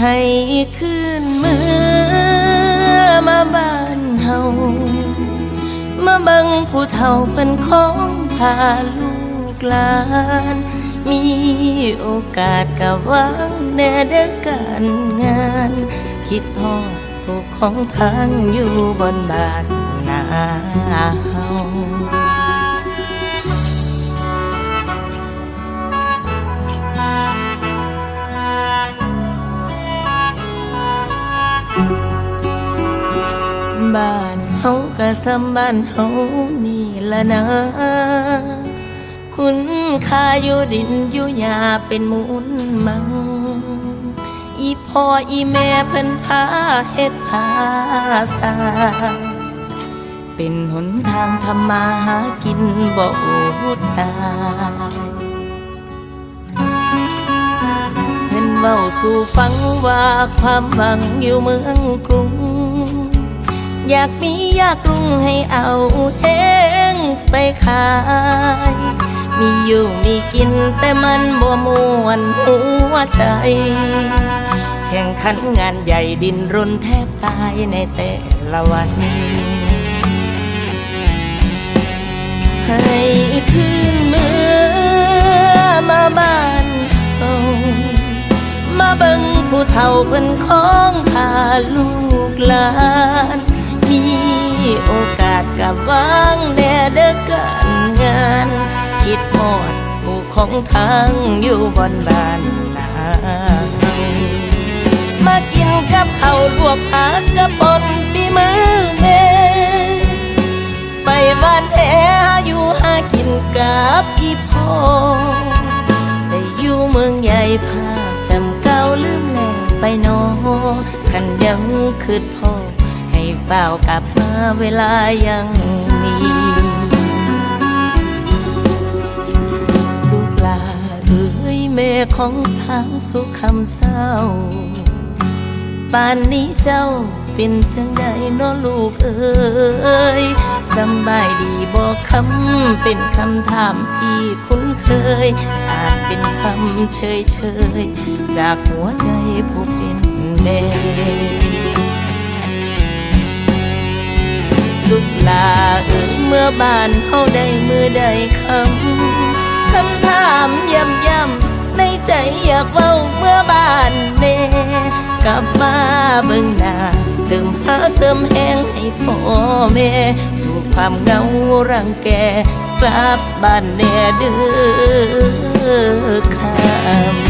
ให้คืนเมื่อมาบ้านเฮามาบิ่งผู้เฒ่าเพิ่นของพาลูกหลาน มีโอกาสกับวังแน่เด้อการงาน คิดฮอดผู้ของทางอยู่บนบ้านนาเฮาานเฮาก็ซ้ำบ้านเฮานี่ละนะ คุณค่าอยู่ดินอยู่หญ้าเป็นมูลมัง อีพ่ออีแม่เพิ่นพาเฮ็ดพาสร้างเป็นหนทางทำมาหากินบ่ตายเพิ่นเว้าสู่ฟังว่าความหวังอยู่เมืองกรุง อยากมียากรุงให้เอาเฮงไปขาย มีอยู่มีกินแต่มันบ่มวนหัวใจ แข่งขันงานใหญ่ดินรนแทบตายในแต่ละวันให้คืนเมื่อมาบ้านเฮามาเบิ่งผู้เฒ่าเพิ่นของพาลูกหลาน มีโอกาสกับวางแน่เด้อการงาน คิดฮอดผู้ของทางอยู่บนบ้านนามากินกับข้าลวกผักกระปนฝีมือแม่ไปบ้านแท้หาอยู่หากินกับอีพ่อไปอยู่เมืองใหญ่ภาคจำเก่าลืมแล้วไปนอคันยังคืดพ่อ ให้เฝ้ากลับมาเวลายังมีลูกลาเอ้ยแม่ของทางสุขคำเศร้าป่านนี้เจ้าเป็นจังใดน้อลูกเอ้ยสบายดีบอกคำเป็นคำถามที่คุ้นเคย อาจเป็นคำเฉยเฉยจากหัวใจผู้เป็นแม่ ลาเอ่ยเมื่อบ้านเฮาได้มือได้คำคำถามย้ำย้ำในใจอยากเว้าเมื่อบ้านเน่กลับมาเบิ่งหน้าเติมหาเติมแห้งให้พ่อแม่ถูกความเหงารังแกกลับบ้านแน่เด้อคำ